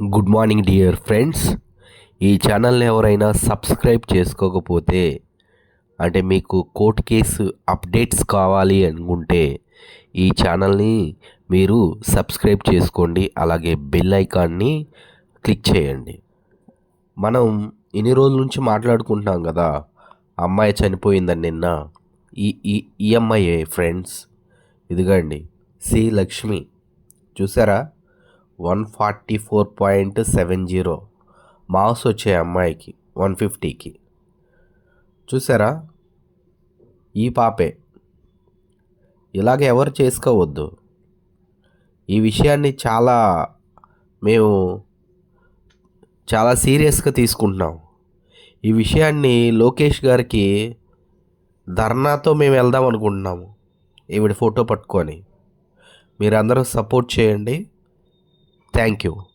Good morning dear friends. ఈ ఛానల్ని ఎవరైనా సబ్స్క్రైబ్ చేసుకోకపోతే అంటే మీకు కోర్ట్ కేసు అప్డేట్స్ కావాలి అనుకుంటే ఈ ఛానల్ని మీరు సబ్స్క్రైబ్ చేసుకోండి. అలాగే బెల్ ఐకాన్ని క్లిక్ చేయండి. మనం ఇన్ని రోజుల నుంచి మాట్లాడుకుంటున్నాం కదా అమ్మాయి చనిపోయిందని నిన్న ఈ ఈ ఈఎంఐ ఫ్రెండ్స్. ఇదిగండి సి లక్ష్మి. చూసారా? One forty four point seven zero marks వచ్చాయి అమ్మాయికి వన్ ఫిఫ్టీకి. చూసారా? ఈ పాపే. ఇలాగ ఎవరు చేసుకోవద్దు. ఈ విషయాన్ని చాలా మేము చాలా సీరియస్గా తీసుకుంటున్నాం. ఈ విషయాన్ని లోకేష్ గారికి ధర్నాతో మేము వెళ్దాం అనుకుంటున్నాము. ఈవిడ ఫోటో పట్టుకొని. మీరందరూ సపోర్ట్ చేయండి. Thank you.